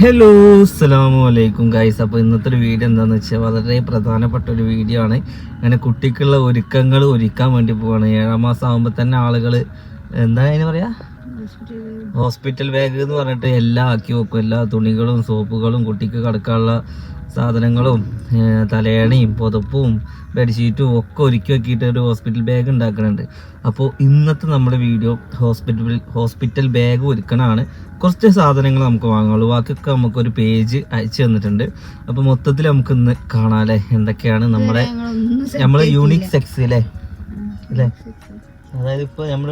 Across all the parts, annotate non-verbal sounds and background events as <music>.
Hello അസ്സലാമു അലൈക്കും. Guys അപ്പോൾ ഇന്നത്തെ ഒരു വീഡിയോ എന്താണെന്ന് വെച്ചാൽ വളരെ പ്രധാനപ്പെട്ട ഒരു വീഡിയോ ആണ്. അങ്ങനെ കുട്ടിക്കുള്ള ഒരുക്കങ്ങൾ ഒരുക്കാൻ വേണ്ടി പോവാണ്. ഏഴാം മാസം ആകുമ്പോൾ തന്നെ ആളുകൾ എന്താ അതിന് പറയാ? ഹോസ്പിറ്റൽ ബാഗ് എന്ന് പറഞ്ഞിട്ട് എല്ലാം ആക്കി വെക്കും. എല്ലാ തുണികളും സോപ്പുകളും കുട്ടിക്ക് കിടക്കാനുള്ള സാധനങ്ങളും തലയണയും പുതപ്പും ബെഡ്ഷീറ്റും ഒക്കെ ഒരുക്കി വെക്കിയിട്ട് ഒരു ഹോസ്പിറ്റൽ ബാഗ് ഉണ്ടാക്കുന്നുണ്ട് അപ്പോൾ ഇന്നത്തെ നമ്മുടെ വീഡിയോ ഹോസ്പിറ്റൽ ഹോസ്പിറ്റൽ ബാഗ് ഒരുക്കണമാണ് കുറച്ച് സാധനങ്ങൾ നമുക്ക് വാങ്ങുള്ളൂ ബാക്കിയൊക്കെ നമുക്കൊരു പേജ് അയച്ചു തന്നിട്ടുണ്ട്. അപ്പോൾ മൊത്തത്തിൽ നമുക്ക് ഇന്ന് കാണാല്ലേ എന്തൊക്കെയാണ് നമ്മുടെ നമ്മളെ യൂണിക് സെക്സ് അല്ലേ? അല്ലേ? അതായത് ഇപ്പൊ നമ്മൾ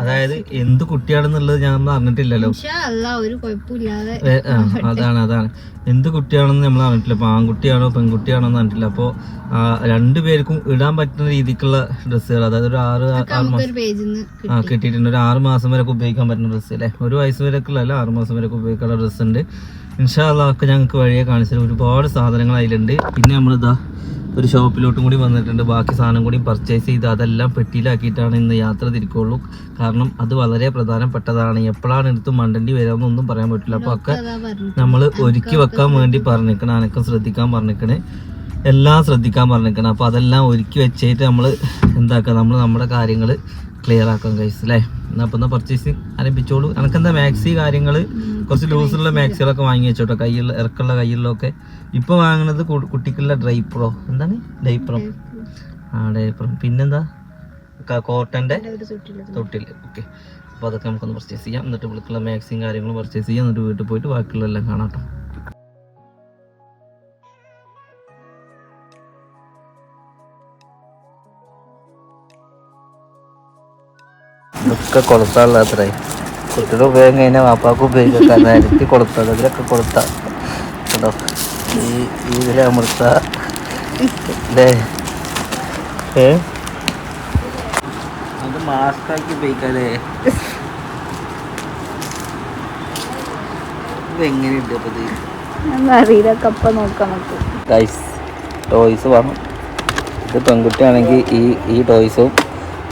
അതായത് എന്ത് കുട്ടിയാണെന്നുള്ളത് ഞാൻ അറിഞ്ഞിട്ടില്ലല്ലോ. അതാണ് അതാണ്. എന്ത് കുട്ടിയാണെന്ന് നമ്മൾ അറിഞ്ഞിട്ടില്ല. ഇപ്പൊ ആൺകുട്ടിയാണോ പെൺകുട്ടിയാണോ എന്ന് അറിഞ്ഞിട്ടില്ല. അപ്പോ രണ്ടുപേർക്കും ഇടാൻ പറ്റുന്ന രീതിക്കുള്ള ഡ്രസ്സുകൾ അതായത് ഒരു ആറ് മാസം ആ കിട്ടിയിട്ടുണ്ട്. ഒരു ആറ് മാസം വരെ ഉപയോഗിക്കാൻ പറ്റുന്ന ഡ്രസ്സ് അല്ലേ? ഒരു വയസ്സ് വരെയൊക്കെ ഉള്ള ആറ് മാസം വരെ ഉപയോഗിക്കാനുള്ള ഡ്രസ്സ് ഉണ്ട്. ഇൻഷാല്ല ഒക്കെ ഞങ്ങൾക്ക് വഴിയെ കാണിച്ചത് ഒരുപാട് സാധനങ്ങൾ അതിലുണ്ട്. പിന്നെ നമ്മളിതാ ഒരു ഷോപ്പിലോട്ടും കൂടി വന്നിട്ടുണ്ട്. ബാക്കി സാധനം കൂടി പർച്ചേസ് ചെയ്ത് അതെല്ലാം പെട്ടിയിലാക്കിയിട്ടാണ് ഇന്ന് യാത്ര തിരിക്കുള്ളൂ. കാരണം അത് വളരെ പ്രധാനപ്പെട്ടതാണ്. എപ്പോഴാണ് എടുത്ത് മണ്ടണ്ടി വരാമെന്നൊന്നും പറയാൻ പറ്റില്ല. അപ്പോൾ ഒക്കെ നമ്മൾ ഒരുക്കി വെക്കാൻ വേണ്ടി പറഞ്ഞിരിക്കണം. അനക്കം ശ്രദ്ധിക്കാൻ പറഞ്ഞിരിക്കണേ. എല്ലാം ശ്രദ്ധിക്കാൻ പറഞ്ഞിരിക്കണം. അപ്പോൾ അതെല്ലാം ഒരുക്കി വെച്ചിട്ട് നമ്മൾ എന്താക്കുക നമ്മൾ നമ്മുടെ കാര്യങ്ങൾ ക്ലിയർ ആക്കാം ഗൈസ് അല്ലേ എന്നാൽ അപ്പം എന്നാൽ പർച്ചേസിങ് ആരംഭിച്ചോളൂ. എനക്കെന്താ മാക്സി കാര്യങ്ങൾ കുറച്ച് ലൂസുള്ള മാക്സികളൊക്കെ വാങ്ങി വെച്ചോട്ടോ. കയ്യിൽ ഇറക്കുള്ള കയ്യിലൊക്കെ ഇപ്പോൾ വാങ്ങണത് കുട്ടിക്കുള്ള ഡ്രൈപ്പറോ എന്താണ്? ഡൈപ്പറോ ആ ഡൈപ്പറും പിന്നെന്താ? കോട്ടന്റെ തൊട്ടിൽ. തൊട്ടിൽ ഓക്കെ അപ്പോൾ അതൊക്കെ നമുക്കൊന്ന് പർച്ചേസ് ചെയ്യാം. എന്നിട്ട് ഇവിടേക്കുള്ള മാക്സിയും കാര്യങ്ങളും പർച്ചേസ് ചെയ്യാം. എന്നിട്ട് വീട്ടിൽ പോയിട്ട് ബാക്കിയുള്ളതെല്ലാം കാണാം കേട്ടോ. ഒക്കെ കൊളുത്താനുള്ള അത്രേ കുട്ടിയുടെ ഉപയോഗം കഴിഞ്ഞാൽ വാപ്പാക്ക് ഉപയോഗിക്കാൻ നേരത്തെ കൊളുത്താം അതിലൊക്കെ കൊളുത്താം കേട്ടോ ഈ ഇതിലെ അമൃത. അല്ലേ ഏ? അത് മാസ്കാക്കി ഉപയോഗിക്കാല്ലേ? എങ്ങനെയുണ്ട് അപ്പൊ അറിയില്ല. കപ്പ നോക്കാം നമുക്ക്. ഗൈസ് ടോയ്സ് വേണം. ഇത് പെൺകുട്ടിയാണെങ്കിൽ ഈ ഈ ടോയ്സും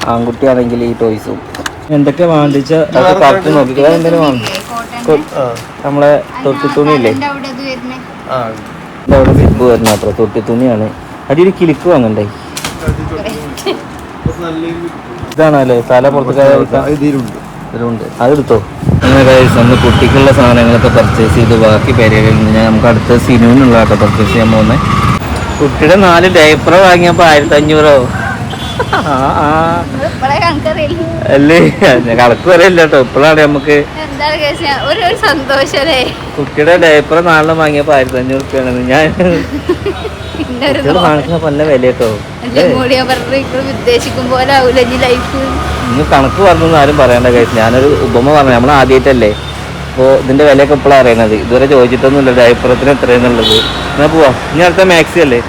ആൺകുട്ടിയാണെങ്കിൽ ഈ ടോയ്സും എന്തൊക്കെ വാണ്ടിച്ച അത് കറക്റ്റ് നോക്കി എന്തെങ്കിലും വാങ്ങി. നമ്മളെ തൊട്ടി തുണിയില്ലേ അവിടെ അത് വരുന്നേ? അത്ര തൊട്ടി തുണിയാണ് അടിയിൽ കിലിക്ക് വാങ്ങണ്ടേ ഇതാണല്ലേ തല പുറത്ത് ഇതിലുണ്ട്. അതെടുത്തോ. അങ്ങനെ നമ്മൾ കുട്ടിക്കുള്ള സാധനങ്ങളൊക്കെ പർച്ചേസ് ചെയ്ത് ബാക്കി പേരുകളിൽ നിന്ന് നമുക്ക് അടുത്ത സിനിമയിലുള്ള കേട്ടോ പർച്ചേസ് ചെയ്യാൻ പോകുന്നത് കുട്ടിയുടെ നാല് ഡയപ്പർ വാങ്ങിയപ്പോൾ ആയിരത്തി അഞ്ഞൂറോ അല്ലേ? കണക്ക് വരെയില്ല കേട്ടോ. ഇപ്പോഴാണ് നമുക്ക് കുട്ടിയുടെ ഡയപ്പർ നാളെ വാങ്ങിയപ്പോ ആയിരത്തി അഞ്ഞൂറ് റുപ്യാണ് ഞാൻ വാങ്ങിക്കുന്ന നല്ല വില കേട്ടോ. ഉദ്ദേശിക്കും പോലെ ലൈഫ് ഇന്ന് കണക്ക് പറഞ്ഞു ആരും പറയണ്ട കേസ് ഞാനൊരു ഉപമ പറഞ്ഞു. നമ്മൾ ആദ്യമായിട്ടല്ലേ അപ്പോൾ ഇതിന്റെ വിലയൊക്കെ ഇപ്പോഴാണ് അറിയണത് ഇതുവരെ ചോദിച്ചിട്ടൊന്നുമില്ല ഡയപ്പറത്തിന് എത്രയെന്നുള്ളത്. എന്നാ പോവാ. ഇനി അടുത്ത മാക്സി അല്ലേ?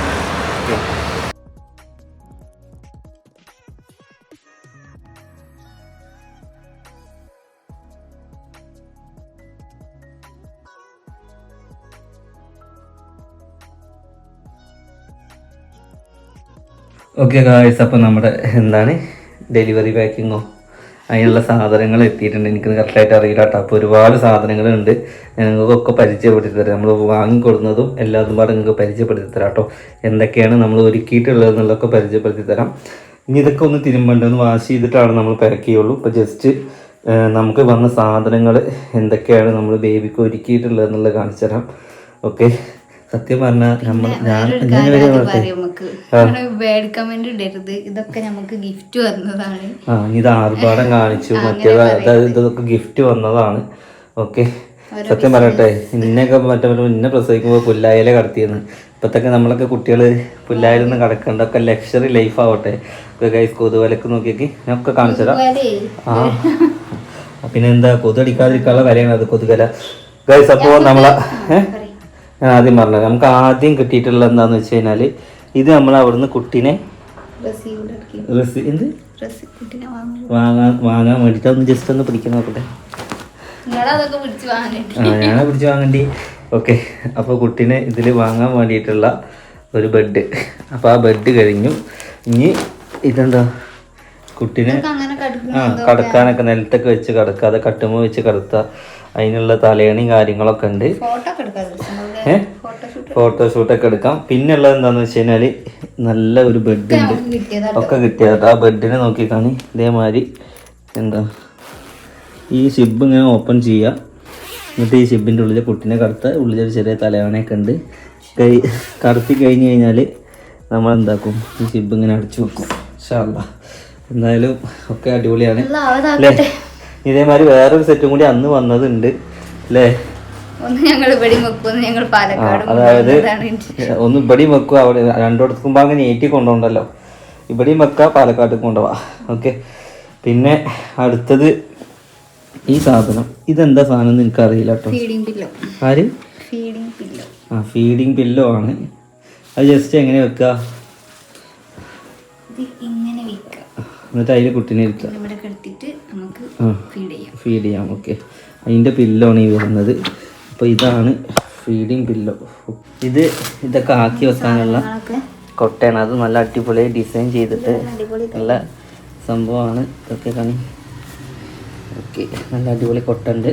ഓക്കെ ഗായ്സ് അപ്പോൾ നമ്മുടെ എന്താണ് ഡെലിവറി പാക്കിങ്ങോ അതിനുള്ള സാധനങ്ങൾ എത്തിയിട്ടുണ്ട്. എനിക്ക് കറക്റ്റായിട്ട് അറിയില്ല കേട്ടോ. അപ്പോൾ ഒരുപാട് സാധനങ്ങളുണ്ട്. ഞങ്ങൾക്കൊക്കെ പരിചയപ്പെടുത്തി തരാം നമ്മൾ വാങ്ങിക്കൊടുന്നതും എല്ലാതും പാടെ നിങ്ങൾക്ക് പരിചയപ്പെടുത്തി തരാം കേട്ടോ. എന്തൊക്കെയാണ് നമ്മൾ ഒരുക്കിയിട്ടുള്ളത് എന്നുള്ളതൊക്കെ പരിചയപ്പെടുത്തി തരാം ഇനി ഇതൊക്കെ ഒന്ന് തിരുമ്പണ്ടെന്ന് വാഷ് ചെയ്തിട്ടാണ് നമ്മൾ പാക്ക് ചെയ്യുള്ളൂ ഇപ്പോൾ ജസ്റ്റ് നമുക്ക് വന്ന സാധനങ്ങൾ എന്തൊക്കെയാണ് നമ്മൾ ബേബിക്ക് ഒരുക്കിയിട്ടുള്ളത് എന്നുള്ളത് കാണിച്ചു തരാം ഓക്കെ സത്യം പറഞ്ഞാൽ നമ്മൾ ഞാൻ മേടിക്കാൻ വേണ്ടി ഇടരുത്. ഇതൊക്കെ നമുക്ക് ഗിഫ്റ്റ് വന്നതാണ്. ആ ഇത് ആർഭാടം കാണിച്ചു. മറ്റേത് ഇതൊക്കെ ഗിഫ്റ്റ് വന്നതാണ്. ഓക്കെ സത്യം പറയട്ടെ ഇന്നൊക്കെ മറ്റേ ഇന്നെ പ്രസവിക്കുമ്പോൾ പുല്ലായാലേ കടത്തിയെന്ന്. ഇപ്പത്തൊക്കെ നമ്മളൊക്കെ കുട്ടികൾ പുല്ലായാലൊന്നും കടക്കണ്ട ഒക്കെ ലക്ഷറി ലൈഫ് ആവട്ടെ. ഗൈസ് കൊതുവലക്ക് നോക്കിയൊക്കെ ഞാൻ ഒക്കെ കാണിച്ചു തരാം. ആ. പിന്നെ എന്താ കൊതടിക്കാതിരിക്കാനുള്ള കാര്യങ്ങളത് അത് കൊതുകല. ഗൈസ് അപ്പോൾ നമ്മളെ ഏഹ് ഞാൻ ആദ്യം പറഞ്ഞത്. നമുക്ക് ആദ്യം കിട്ടിയിട്ടുള്ള എന്താന്ന് വെച്ച് കഴിഞ്ഞാൽ ഇത് നമ്മൾ അവിടുന്ന് കുട്ടീനെ എന്ത്? വാങ്ങാൻ ഒന്ന് ജസ്റ്റ് ഒന്ന് പിടിക്കാൻ നോക്കട്ടെ. ആ ഞാനാ പിടിച്ച് വാങ്ങണ്ടി. ഓക്കെ. അപ്പോൾ കുട്ടീനെ ഇതിൽ വാങ്ങാൻ വേണ്ടിയിട്ടുള്ള ഒരു ബെഡ് അപ്പോൾ ആ ബെഡ് കഴിഞ്ഞു. ഇനി ഇതെന്താ? കുട്ടീനെ ആ കടക്കാനൊക്കെ നിലത്തൊക്കെ വെച്ച് കടക്കാതെ കട്ടുമ്പോ കട്ടുമ്പോൾ വെച്ച് കടത്തുക അതിനുള്ള തലേണി കാര്യങ്ങളൊക്കെ ഉണ്ട്. ഫോട്ടോഷൂട്ടൊക്കെ എടുക്കാം. പിന്നെ ഉള്ളത് എന്താന്ന് വെച്ച് കഴിഞ്ഞാൽ നല്ല ഒരു ബെഡ് ഉണ്ട്. ഒക്കെ കിട്ടിയത് ആ ബെഡിനെ നോക്കിക്കാണി ഇതേമാതിരി എന്താ ഈ ഷിബ് ഇങ്ങനെ ഓപ്പൺ ചെയ്യുക എന്നിട്ട് ഈ ഷിബിന്റെ ഉള്ളിൽ കുട്ടീനെ കടത്ത. ഉള്ളിലൊരു ചെറിയ തലവാണയൊക്കെ ഉണ്ട്. കൈ കടത്തി കഴിഞ്ഞ് കഴിഞ്ഞാൽ നമ്മൾ എന്താക്കും ഈ ഷിബ് ഇങ്ങനെ അടിച്ചു വെക്കും. എന്തായാലും ഒക്കെ അടിപൊളിയാണ്. അല്ലേ? ഇതേമാതിരി വേറൊരു സെറ്റും കൂടി അന്ന് വന്നതുണ്ട് അല്ലേ ഒന്ന് ഞങ്ങൾ ഇവിടെ വെക്കും ഒന്ന് ഞങ്ങൾ പാലക്കാട് അതായത് ഒന്ന് ഇവിടെ വെക്കുക അവിടെ രണ്ടിടത്തുമ്പോ അങ്ങനെ ഏറ്റി കൊണ്ടുപോകണ്ടല്ലോ. ഇവിടെയും വെക്കുക പാലക്കാട് കൊണ്ടുപോവാ. ഓക്കെ. പിന്നെ അടുത്തത് ഈ സാധനം. ഇതെന്താ സാധനം എന്ന് എനിക്കറിയില്ല കേട്ടോ. ആര്? ആ ഫീഡിങ് പില്ലോ ആണ്. അത് ജസ്റ്റ് എങ്ങനെ വെക്കുക എന്നിട്ട് അതിൽ കുട്ടീനെ ഇരുത്താം. ഫീഡ് ചെയ്യാം. ഫീഡ് ചെയ്യാം ഓക്കെ അതിന്റെ പില്ലോണ് ഈ വരുന്നത് അപ്പോൾ ഇതാണ് ഫീഡിങ് പില്ലോ ഇത് ഇതൊക്കെ ആക്കി വെക്കാനുള്ള കൊട്ടയാണ്. അത് നല്ല അടിപൊളി ഡിസൈൻ ചെയ്തിട്ട് നല്ല സംഭവമാണ് ഇതൊക്കെ കാണി. ഓക്കെ നല്ല അടിപൊളി കൊട്ടുണ്ട്.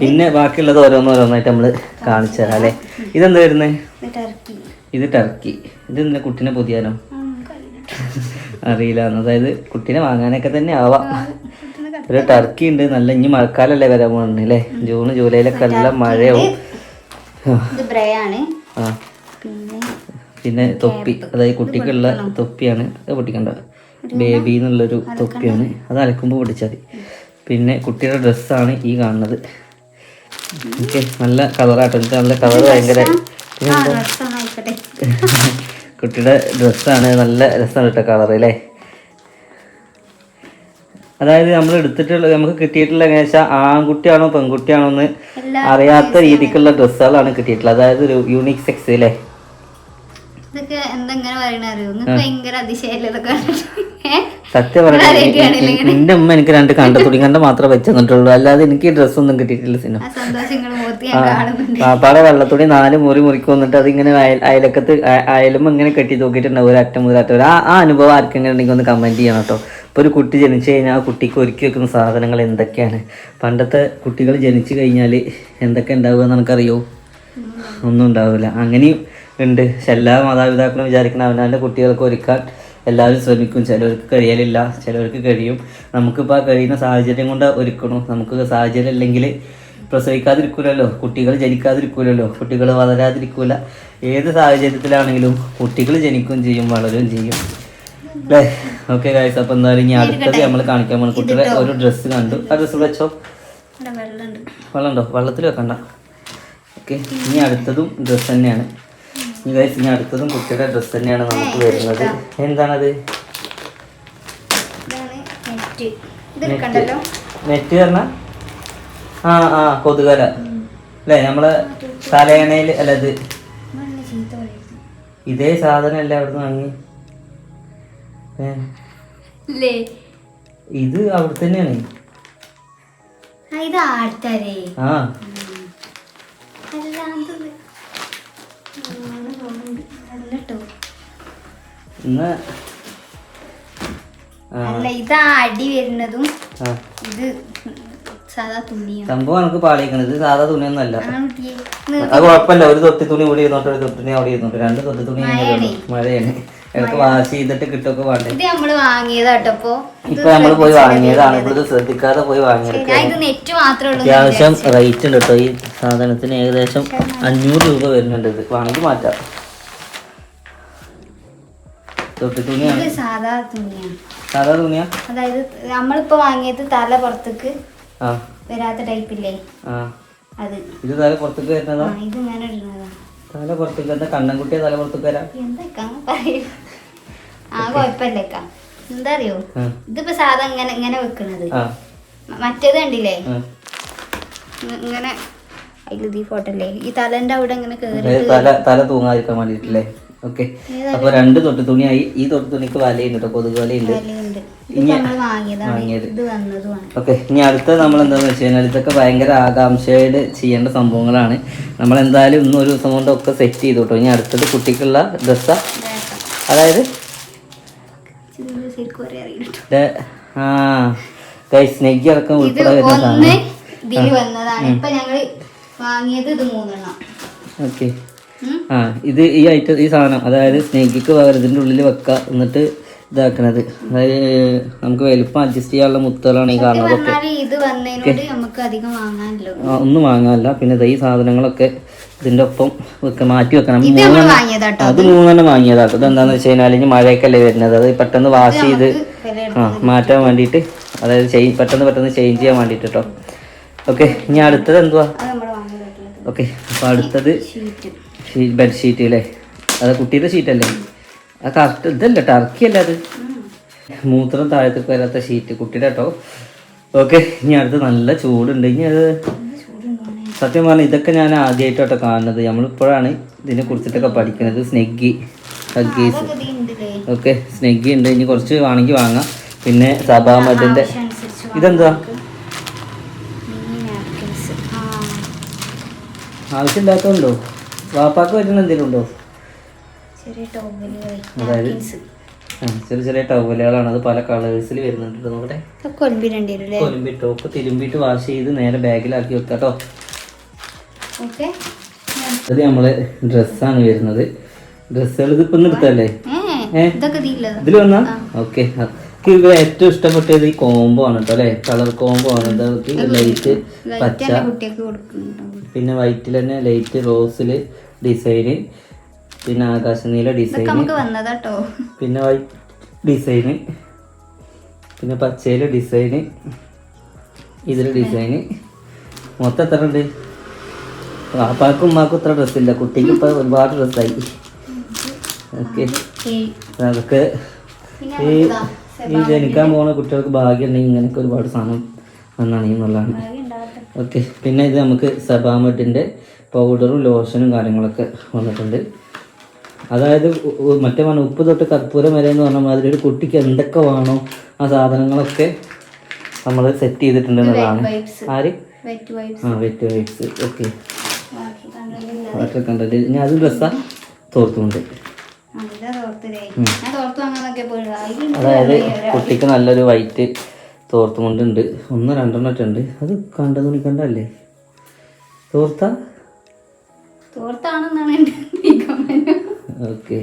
പിന്നെ ബാക്കിയുള്ളത് ഓരോന്നോരോന്നായിട്ട് നമ്മൾ കാണിച്ചു തരാം അല്ലേ? ഇതെന്താ വരുന്നത് ഇത് ടർക്കി ഇത് ടർക്കി ഇത് എന്തിനാ കുട്ടീനെ പൊതിയാനോ? <laughs> അറിയില്ല. അതായത് കുട്ടീനെ വാങ്ങാനൊക്കെ തന്നെ ആവാം. ഒരു ടർക്കി ഉണ്ട്. നല്ല ഇനി മഴക്കാലല്ലേ വരാൻ പോകുന്നത് അല്ലേ? ജൂൺ ജൂലൈയിലൊക്കെ നല്ല മഴയാവും. പിന്നെ തൊപ്പി. അതായത് കുട്ടിക്കുള്ള തൊപ്പിയാണ്. അത് പൊട്ടിക്കണ്ട. ബേബി എന്നുള്ളൊരു തൊപ്പിയാണ്. അത് അലക്കുമ്പോൾ പൊട്ടിച്ചാൽ മതി. പിന്നെ കുട്ടിയുടെ ഡ്രസ്സാണ് ഈ കാണുന്നത്. ഓക്കെ. നല്ല കളറാട്ടോ. എനിക്ക് നല്ല കളർ ഭയങ്കര <laughs> കുട്ടിയുടെ ഡ്രസ്സാണ് നല്ല രസമാണ് കേട്ടോ കളർ അല്ലേ? അതായത് നമ്മൾ എടുത്തിട്ടുള്ള നമുക്ക് കിട്ടിയിട്ടുള്ള എങ്ങനെ വെച്ചാൽ ആൺകുട്ടിയാണോ പെൺകുട്ടിയാണോ എന്ന് അറിയാത്ത രീതിക്കുള്ള ഡ്രസ്സുകളാണ് കിട്ടിയിട്ടുള്ളത്. അതായത് ഒരു യൂണിക് സെക്സ് അല്ലേ? ഇതൊക്കെ എന്താ ഇങ്ങനെ പറയണ അറിയോ? നിങ്ങൾക്ക് ഭയങ്കര അതിശയല്ലേ ഇതൊക്കെ? സത്യം പറഞ്ഞാൽ നിന്റെ അമ്മ എനിക്ക് രണ്ട് കണ്ട തുണികണ്ട മാത്രമേ വെച്ച് തന്നിട്ടുള്ളൂ അല്ലാതെ എനിക്ക് ഡ്രസ്സ് ഒന്നും കിട്ടിയിട്ടില്ല സിനിമ. പാപ്പാടെ വെള്ളത്തുണി നാല് മുറി മുറിക്ക് വന്നിട്ട് അതിങ്ങനെ ഇങ്ങനെ അയലക്കത്ത് അയലും ഇങ്ങനെ കെട്ടി നോക്കിയിട്ടുണ്ടാവും ഒരു അറ്റം വരെ. ആ ആ അനുഭവം ആർക്കെങ്കിലും ഉണ്ടെങ്കിൽ ഒന്ന് കമന്റ് ചെയ്യണം കേട്ടോ. ഇപ്പൊ ഒരു കുട്ടി ജനിച്ചു കഴിഞ്ഞാൽ ആ കുട്ടിക്ക് ഒരുക്കി വെക്കുന്ന സാധനങ്ങൾ എന്തൊക്കെയാണ്? പണ്ടത്തെ കുട്ടികൾ ജനിച്ചു കഴിഞ്ഞാൽ എന്തൊക്കെ ഉണ്ടാവുക എന്ന് നമുക്കറിയോ ഒന്നും ഉണ്ടാവില്ല. അങ്ങനെയും ഉണ്ട്. എല്ലാ മാതാപിതാക്കളും വിചാരിക്കുന്ന അവനവന്റെ കുട്ടികൾക്ക് ഒരുക്കാൻ എല്ലാവരും ശ്രമിക്കും. ചിലവർക്ക് കഴിയലില്ല ചിലവർക്ക് കഴിയും. നമുക്കിപ്പോൾ ആ കഴിയുന്ന സാഹചര്യം കൊണ്ട് ഒരുക്കണം? നമുക്ക് സാഹചര്യം ഇല്ലെങ്കിൽ പ്രസവിക്കാതിരിക്കൂലല്ലോ. കുട്ടികൾ ജനിക്കാതിരിക്കൂലല്ലോ. കുട്ടികൾ വളരാതിരിക്കൂല. ഏത് സാഹചര്യത്തിലാണെങ്കിലും കുട്ടികൾ ജനിക്കുകയും ചെയ്യും വളരുകയും ചെയ്യും. അല്ലേ? ഓക്കെ ഗായ്സ് അപ്പം എന്തായാലും ഇനി അടുത്തത് നമ്മൾ കാണിക്കാൻ പോകുന്ന കുട്ടികളെ ഒരു ഡ്രസ്സ് കണ്ടു. ആ ഡ്രസ്സ് വെച്ചോ? വെള്ളമുണ്ടോ. വെള്ളത്തിൽ വെക്കണ്ട. ഓക്കെ. ഇനി അടുത്തതും ഡ്രസ്സ് തന്നെയാണ്. Guys, ഇനി അടുത്തതും കുട്ടിയുടെ ഡ്രസ്സ് തന്നെയാണ് നമുക്ക് വരുന്നത്. എന്താണത്? നെറ്റ് പറഞ്ഞ? ആ ആ കൊതുകല അല്ലേ നമ്മളെ തലയണയിൽ അല്ല ഇത് ഇതേ സാധനം അല്ലേ അവിടുന്ന് വാങ്ങി? ഇത് അവിടെ തന്നെയാണ്. ആ ഇത് ആൾക്കാരെ ആ അല്ലാത്തത് അല്ലട്ടോ ഇന്ന് അല്ല ഇത് അടി വരുന്നതും ഇത് സാധാ തുണിയാണ്. സംഭവം നമുക്ക് പാളിയിക്കണത് ഇത് സാധാ കുട്ടിയെ. അത് കുഴപ്പമില്ല. ഒരു തൊട്ടി തുണി ഇവിടെ ഇരുന്നോട്ട് ഒരു തൊട്ടി തുണി അവിടെ ഇരുന്നോട്ട്. രണ്ട് തൊട്ടി തുണി. മഴയാണ്. ഇടയ്ക്ക് വാഷ് ചെയ്തിട്ട് കിട്ടൊക്കെ വേണ്ടേ? ഇത് നമ്മൾ വാങ്ങിയതാട്ടോ ഇപ്പൊ. നമ്മൾ പോയി വാങ്ങിയതാണ്. ഇവിടെ ശ്രദ്ധിക്കാതെ പോയി വാങ്ങിയത് അത്യാവശ്യം റേറ്റ് ഉണ്ട് കേട്ടോ. ഈ സാധനത്തിന് ഏകദേശം അഞ്ഞൂറ് രൂപ വരുന്നുണ്ട് ഇത്. വാങ്ങി മാറ്റാം. തൊട്ടി തുണിയാണ് സാധാ തുണിയാണ് സാധാ തുണിയാ? അതായത് നമ്മളിപ്പോ വാങ്ങിയത് തല പുറത്തേക്ക് വരാത്ത അത്. ഇത് തല പുറത്തേക്ക് വരുന്നതാ? ഇത് ഇടുന്നതാ. തല പുറത്തേക്ക് എന്താ കണ്ണൻകുട്ടിയെ തല പുറത്തേക്ക് വരാം? എന്താ ആ കുഴപ്പല്ലേക്കാ എന്താ അറിയോ? ഇതിപ്പോ സാധാ ഇങ്ങനെ ഇങ്ങനെ വെക്കണത്. മറ്റേത് കണ്ടില്ലേ? ഇങ്ങനെ അതിൽ ഈ ഫോട്ടോ അല്ലേ ഈ തലന്റെ അവിടെ ഇങ്ങനെ കേറി തല തല തൂങ്ങാതിരിക്കാൻ വേണ്ടിയിട്ടില്ലേ? ഓക്കെ. അപ്പൊ രണ്ട് തൊട്ട് തുണിയായി ഈ തൊട്ട് തുണിക്ക് വലയുണ്ട്. കേട്ടോ കൊതുക് വലയുണ്ട് വാങ്ങിയത്. ഓക്കെ. ഇനി അടുത്ത നമ്മൾ എന്താന്ന് വെച്ച് കഴിഞ്ഞാൽ ഇതൊക്കെ ഭയങ്കര ആകാംക്ഷയിൽ ചെയ്യേണ്ട സംഭവങ്ങളാണ്. നമ്മൾ എന്തായാലും ഇന്ന് ഒരു ദിവസം കൊണ്ടൊക്കെ സെറ്റ് ചെയ്തു കേട്ടോ ഇനി അടുത്തത് കുട്ടിക്കുള്ള ഡ്രസ്സാ. അതായത്? ആ. ഗൈസ് അടക്കം ഉൾപ്പെടെ വരുന്ന ഒന്ന് സാധനം. ഇതിൽ വന്നതാണ്. ഇപ്പൊ ഞങ്ങൾ വാങ്ങിയത് ഇത് മൂന്നെണ്ണം. ഓക്കെ. ആ ഇത് ഈ ഐറ്റം ഈ സാധനം അതായത് സ്നേഹിക്ക് പകരം ഇതിന്റെ ഉള്ളിൽ വെക്കുക എന്നിട്ട് ഇതാക്കണത്. അതായത് നമുക്ക് വലുപ്പം അഡ്ജസ്റ്റ് ചെയ്യാനുള്ള മുത്തുകളാണ് ഈ കാണുന്നതൊക്കെ. ഒന്നും വാങ്ങാനല്ല. പിന്നെ ഈ സാധനങ്ങളൊക്കെ ഇതിന്റെ ഒപ്പം വെക്ക മാറ്റി വെക്കണം. മൂന്നെണ്ണം. അത് മൂന്നെണ്ണം വാങ്ങിയതാ ഇതെന്താന്ന് വെച്ച് കഴിഞ്ഞാൽ ഇനി മഴയൊക്കെയല്ലേ വരുന്നത്. അത് പെട്ടെന്ന് വാഷ് ചെയ്ത് ആ മാറ്റാൻ വേണ്ടിയിട്ട് അതായത് ചെയ് പെട്ടെന്ന് പെട്ടെന്ന് ചേഞ്ച് ചെയ്യാൻ വേണ്ടിയിട്ട് കേട്ടോ ഓക്കെ ഇനി അടുത്തത് എന്തുവാ? ഓക്കെ അപ്പോൾ അടുത്തത് ബെഡ് ബെഡ്ഷീറ്റ് അല്ലേ അത് കുട്ടിയുടെ ഷീറ്റല്ലേ ആ കറക്റ്റ് ഇതല്ല ടർക്കി അല്ല അത്? മൂത്രം താഴത്തേക്ക് വരാത്ത ഷീറ്റ് കുട്ടിയുടെ കേട്ടോ ഓക്കെ ഇനി അടുത്ത് നല്ല ചൂടുണ്ട്. ഇനി അത് സത്യം പറഞ്ഞാൽ ഇതൊക്കെ ഞാൻ ആദ്യമായിട്ടോട്ടോ കാണുന്നത്. നമ്മളിപ്പോഴാണ് ഇതിനെ കുറിച്ചിട്ടൊക്കെ പഠിക്കുന്നത്. സ്നെഗ്ഗി ഹഗ്ഗീസ്. ഓക്കെ സ്നെഗ്ഗി ഉണ്ട്. ഇനി കുറച്ച് വേണമെങ്കിൽ വാങ്ങാം. പിന്നെ സഭാമതിന്റെ ഇതെന്താ? ആവശ്യമില്ലാത്തതുണ്ടോ? വാപ്പാക്ക് പറ്റുന്ന എന്തെങ്കിലും ഉണ്ടോ? അതായത്? ചെറിയ ചെറിയ ടവലുകളാണ് അത് പല കളേഴ്സിൽ വരുന്നുണ്ട് നോക്കട്ടെ. കൊലുമ്പി ടോപ്പ് തിരുമ്പിട്ട് വാഷ് ചെയ്ത് നേരെ ബാഗിലാക്കി വെക്കാട്ടോ അത് നമ്മൾ ഡ്രസ്സാണ് വരുന്നത്. ഡ്രസ്സുകൾ ഇത് നിർത്തല്ലേ എടുത്തല്ലേ ഇതിൽ വന്നാ? ഓക്കെ. എനിക്ക് ഏറ്റവും ഇഷ്ടപ്പെട്ടത് ഈ കോംബോ ആണ് കേട്ടോ അല്ലേ? കളർ കോംബോ ആണ്. ലൈറ്റ് പച്ച. പിന്നെ വൈറ്റിൽ തന്നെ ലൈറ്റ് റോസിൽ ഡിസൈന് പിന്നെ ആകാശനീല നീല ഡിസൈന് നമുക്ക് വന്നതാട്ടോ. പിന്നെ വൈറ്റ് ഡിസൈന് പിന്നെ പച്ചയിൽ ഡിസൈന് ഇതിൽ ഡിസൈന്. മൊത്തം എത്ര ഉണ്ട്? പാപ്പാക്കും ഉമ്മാക്കും ഇത്ര ഡ്രസ്സില്ല കുട്ടിക്ക് ഇപ്പൊ ഒരുപാട് ഡ്രസ്സായി ഓക്കെ. അതൊക്കെ ഈ ജനിക്കാൻ പോകുന്ന കുട്ടികൾക്ക് ഭാഗ്യം ഉണ്ടെങ്കിൽ ഇങ്ങനെയൊക്കെ ഒരുപാട് സാധനം വന്നാണ് എന്നുള്ളതാണ്. ഓക്കെ. പിന്നെ ഇത് നമുക്ക് സബാമറ്റിന്റെ പൗഡറും ലോഷനും കാര്യങ്ങളൊക്കെ വന്നിട്ടുണ്ട്. അതായത് മറ്റേ പറഞ്ഞ ഉപ്പ് തൊട്ട് കർപ്പൂരം വരെ എന്ന് പറഞ്ഞാൽ മാതിരി ഒരു കുട്ടിക്ക് എന്തൊക്കെ വേണോ ആ സാധനങ്ങളൊക്കെ നമ്മൾ സെറ്റ് ചെയ്തിട്ടുണ്ട് എന്നുള്ളതാണ് വൈബ്സ് ആര്? ആ wet wipes okay water content ഞാൻ അത് ഡ്രസ്സാ തോർത്തുണ്ട് അതായത് കുട്ടിക്ക് നല്ലൊരു വൈറ്റ് തോർത്തുമുണ്ടുണ്ട് ഒന്ന് രണ്ടെണ്ണം ഒക്കെ ഉണ്ട്. അത് കണ്ടത് കണ്ടല്ലേ തോർത്ത? തോർത്താണെന്നാണ് എന്റെ ഓക്കെ.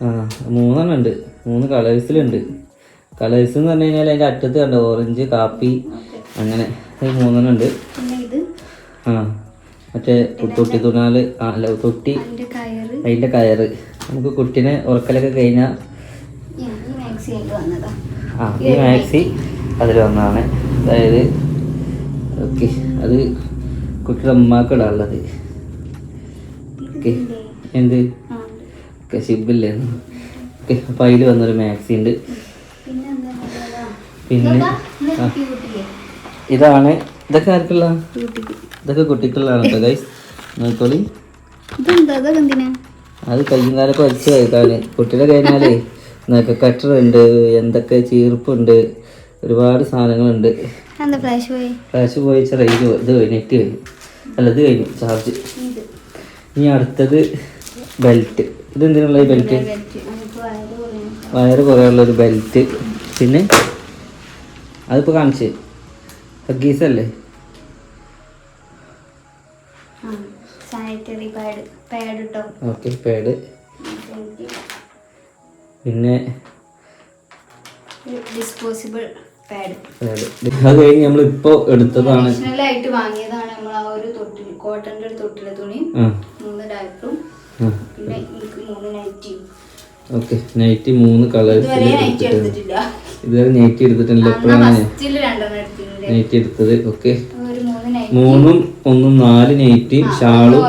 ആ മൂന്നെണ്ണം ഉണ്ട്. മൂന്ന് കളേഴ്സിലുണ്ട്. കളേഴ്സ് എന്ന് പറഞ്ഞു കഴിഞ്ഞാൽ അതിന്റെ അറ്റത്ത് കണ്ടോ? ഓറഞ്ച് കാപ്പി അങ്ങനെ മൂന്നെണ്ണം ഉണ്ട്. ആ മറ്റേ തൊട്ടി തുണാൽ ആ, അല്ല തൊട്ടി അതിന്റെ കയറ്. നമുക്ക് കുട്ടിനെ ഉറക്കലൊക്കെ കഴിഞ്ഞാൽ ആ ഈ മാക്സി അതിൽ വന്നതാണ്. അതായത് ഓക്കെ അത് കുട്ടിയുടെ അമ്മക്കടാ ഉള്ളത് ഓക്കെ. എന്ത്? ഓക്കെ ഷിബില്ലേ ഓക്കെ അപ്പം അതിൽ വന്നൊരു മാക്സി ഉണ്ട് പിന്നെ ഇതാണ്. ഇതൊക്കെ ആർക്കുള്ള? ഇതൊക്കെ കുട്ടിക്കുള്ളതാണ് കേട്ടോ ഗൈസ് നോക്കോളി. അത് കയ്യും കാലൊക്കെ വലിച്ചു കഴിക്കാന് കുട്ടിയുടെ കഴിഞ്ഞാലേ ഉണ്ട് എന്തൊക്കെ ചീർപ്പുണ്ട് ഒരുപാട് സാധനങ്ങളുണ്ട്. ഫ്ലാഷ് പോയി? ചെറിയ ഇത് നെറ്റ് കഴിഞ്ഞു അല്ല ഇത് കഴിഞ്ഞു ചാർജ് ഇത് ഇനി അടുത്തത് ബെൽറ്റ് ഇത് എന്തിനുള്ള ഈ ബെൽറ്റ് വയറ് കുറേ ഉള്ള ഒരു ബെൽറ്റ് പിന്നെ അതിപ്പോൾ കാണിച്ച്. ഹഗീസ് അല്ലേ? പാഡ് ഓക്കെ പിന്നെ ഡിസ്പോസിബിൾ അത് കഴിഞ്ഞ് നമ്മളിപ്പോൾ എടുത്തതാണ്. അഡീഷണൽ ആയിട്ട് വാങ്ങിയതാണ് നമ്മൾ ആ ഒരു തൊട്ടിൽ കോട്ടന്റെ ഒരു തൊട്ടിലെ തുണി. മൂന്ന് ഡയപ്പറും പിന്നെ എനിക്ക് മൂന്ന് നൈറ്റിയും ഓക്കെ. നൈറ്റി മൂന്ന് ഇതുവരെ നൈറ്റി എടുത്തിട്ടില്ല. എപ്പോഴാണ് നൈറ്റി എടുത്തത്? ഓക്കെ. മൂന്ന് ഒന്നും നാല് നൈറ്റിയും ഷാളും.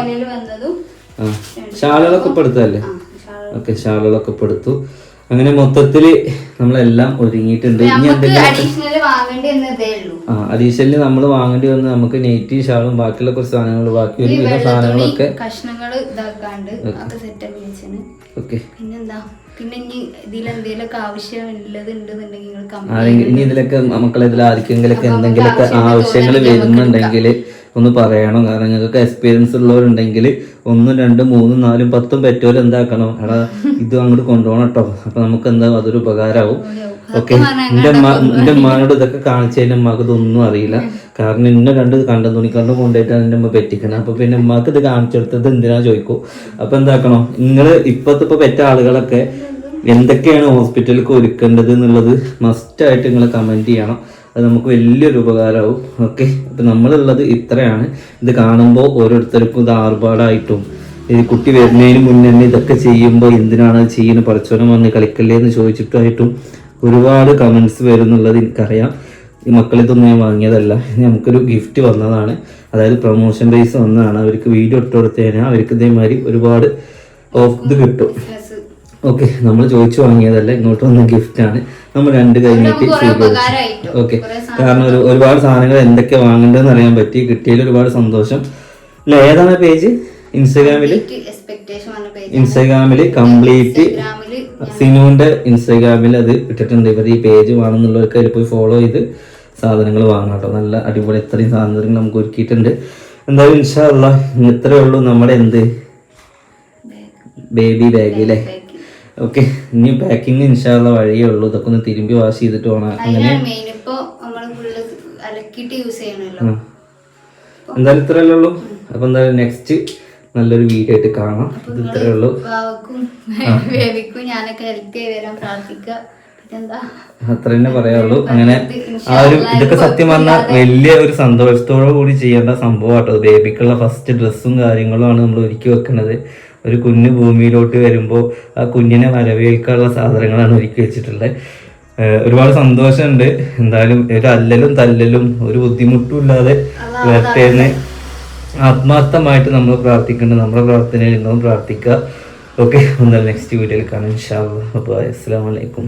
ആ. ഷാളുകളൊക്കെ ഇപ്പൊ എടുത്തതല്ലേ ഓക്കെ ഷാളുകളൊക്കെ ഇപ്പൊ എടുത്തു അങ്ങനെ മൊത്തത്തിൽ നമ്മളെല്ലാം ഒരുങ്ങിയിട്ടുണ്ട്. ഇനി എന്തെങ്കിലും ആ അഡീഷണലി നമ്മൾ വാങ്ങേണ്ടി വന്ന് നമുക്ക് നെറ്റി ഷാളും ബാക്കിയുള്ള കുറച്ച് സാധനങ്ങൾ ബാക്കി ഒരുവിധ സാധനങ്ങളൊക്കെ ഓക്കെ. പിന്നെന്താ? പിന്നെ ഇനി എന്തെങ്കിലുമൊക്കെ ആവശ്യമുള്ളത് ഉണ്ടെന്നുണ്ടെങ്കിൽ ആരെങ്കിലും ഇനി ഇതിലൊക്കെ മക്കളെ ഇതിൽ ആർക്കെങ്കിലൊക്കെ എന്തെങ്കിലുമൊക്കെ ആവശ്യങ്ങൾ വരുന്നുണ്ടെങ്കിൽ ഒന്ന് പറയണം. കാരണം ഞങ്ങൾക്ക് എക്സ്പീരിയൻസ് ഉള്ളവരുണ്ടെങ്കിൽ ഒന്നും രണ്ടും മൂന്നും നാലും പത്തും പറ്റുമല്ലോ എന്താക്കണം. എടാ ഇത് അങ്ങോട്ട് കൊണ്ടുപോകണം കേട്ടോ. അപ്പൊ നമുക്ക് എന്താ അതൊരു ഉപകാരമാവും ഓക്കെ എന്റെ അമ്മ എന്റെ അമ്മാനോട് ഇതൊക്കെ കാണിച്ചതിന് അമ്മയ്ക്ക് ഇതൊന്നും അറിയില്ല. കാരണം എന്നെ രണ്ട് കണ്ട തുണിക്കണ്ടും കൊണ്ടുപോയിട്ടാണ് എന്റെ അമ്മ പറ്റിക്കണം. അപ്പൊ പിന്നെ അമ്മയ്ക്ക് ഇത് കാണിച്ചെടുത്തത് എന്തിനാ ചോദിക്കൂ. അപ്പൊ എന്താക്കണോ? നിങ്ങൾ ഇപ്പത്തെ ഇപ്പൊ പെറ്റ ആളുകളൊക്കെ എന്തൊക്കെയാണ് ഹോസ്പിറ്റലിലേക്ക് ഒരുക്കേണ്ടത് എന്നുള്ളത് മസ്റ്റായിട്ട് നിങ്ങൾ കമന്റ് ചെയ്യണം. അത് നമുക്ക് വലിയൊരു ഉപകാരമാവും. ഓക്കെ? അപ്പം നമ്മളുള്ളത് ഇത്രയാണ്. ഇത് കാണുമ്പോൾ ഓരോരുത്തർക്കും ഇത് ആർഭാടായിട്ടും ഈ കുട്ടി വരുന്നതിന് മുന്നേ തന്നെ ഇതൊക്കെ ചെയ്യുമ്പോൾ എന്തിനാണ് അത് ചെയ്യുന്നത് പഠിച്ചോനം വന്ന് കളിക്കല്ലേ എന്ന് ചോദിച്ചിട്ടായിട്ടും ഒരുപാട് കമൻസ് വരുന്നുള്ളത് എനിക്കറിയാം. ഈ മക്കളിതൊന്നും ഞാൻ വാങ്ങിയതല്ല. ഇത് നമുക്കൊരു ഗിഫ്റ്റ് വന്നതാണ്. അതായത് പ്രൊമോഷൻ ബേസ് വന്നതാണ്. അവർക്ക് വീഡിയോ ഇട്ട് കൊടുത്തു കഴിഞ്ഞാൽ അവർക്ക് ഇതേമാതിരി ഒരുപാട് ഓഫ് ഇത് കിട്ടും. ഓക്കെ? നമ്മൾ ചോദിച്ചു വാങ്ങിയതല്ല ഇങ്ങോട്ട് വന്ന ഗിഫ്റ്റാണ് നമ്മൾ രണ്ട് കൈ നീട്ടി കുറെ സ്വീകരിച്ചു ഓക്കെ കാരണം ഒരു ഒരുപാട് സാധനങ്ങൾ എന്തൊക്കെ വാങ്ങേണ്ടതെന്ന് അറിയാൻ പറ്റി. കിട്ടിയതിൽ ഒരുപാട് സന്തോഷം. അല്ല ഏതാണ് പേജ്? ഇൻസ്റ്റാഗ്രാമിൽ ഇൻസ്റ്റാഗ്രാമിൽ കംപ്ലീറ്റ് സിനുവിന്റെ ഇൻസ്റ്റാഗ്രാമിൽ അത് ഇട്ടിട്ടുണ്ട്. ഇവർ ഈ പേജ് വേണമെന്നുള്ളവർക്ക് അതിൽ പോയി ഫോളോ ചെയ്ത് സാധനങ്ങൾ വാങ്ങാം കേട്ടോ. നല്ല അടിപൊളി ഇത്രയും സാധനങ്ങൾ നമുക്ക് ഒരുക്കിയിട്ടുണ്ട്. എന്തായാലും ഇൻഷാല്ല ഇത്രയേ ഉള്ളൂ. നമ്മുടെ എന്ത്? ബേബി ബാഗ് അല്ലേ ഓക്കെ ഇനി പാക്കിങ് ഇൻഷാല്ല വഴിയേ ഉള്ളൂ ഇതൊക്കെ ഒന്ന് തിരുമ്പി വാഷ് ചെയ്തിട്ട് പോകണം അങ്ങനെ. എന്തായാലും ഇത്രയല്ലേ ഉള്ളൂ. അപ്പൊ എന്തായാലും നെക്സ്റ്റ് നല്ലൊരു വീഡിയോ ആയിട്ട് കാണാം. ഇത് ഇത്രയേ ഉള്ളൂ. അത്ര തന്നെ പറയാനുള്ളൂ അങ്ങനെ ആ ഒരു ഇതൊക്കെ സത്യം പറഞ്ഞാൽ വലിയ ഒരു സന്തോഷത്തോടു കൂടി ചെയ്യേണ്ട സംഭവം കേട്ടോ ബേബിക്കുള്ള ഫസ്റ്റ് ഡ്രസ്സും കാര്യങ്ങളും ആണ് നമ്മൾ ഒരുക്കി വെക്കുന്നത്. ഒരു കുഞ്ഞ് ഭൂമിയിലോട്ട് വരുമ്പോൾ ആ കുഞ്ഞിനെ വരവേൽക്കാനുള്ള സാധനങ്ങളാണ് ഒരുക്കി വെച്ചിട്ടുള്ളത്. ഒരുപാട് സന്തോഷമുണ്ട്. എന്തായാലും ഒരു അല്ലലും തല്ലലും ഒരു ബുദ്ധിമുട്ടും ഇല്ലാതെ വരട്ടേന്ന് ആത്മാർത്ഥമായിട്ട് നമ്മൾ പ്രാർത്ഥിക്കേണ്ട നമ്മുടെ പ്രാർത്ഥനയിൽ നിന്നും പ്രാർത്ഥിക്കുക. ഓക്കെ എന്തായാലും നെക്സ്റ്റ് വീഡിയോയിൽ കാണാം. ഇൻഷാ അല്ലാ അപ്പോൾ അസ്സാം വലൈക്കും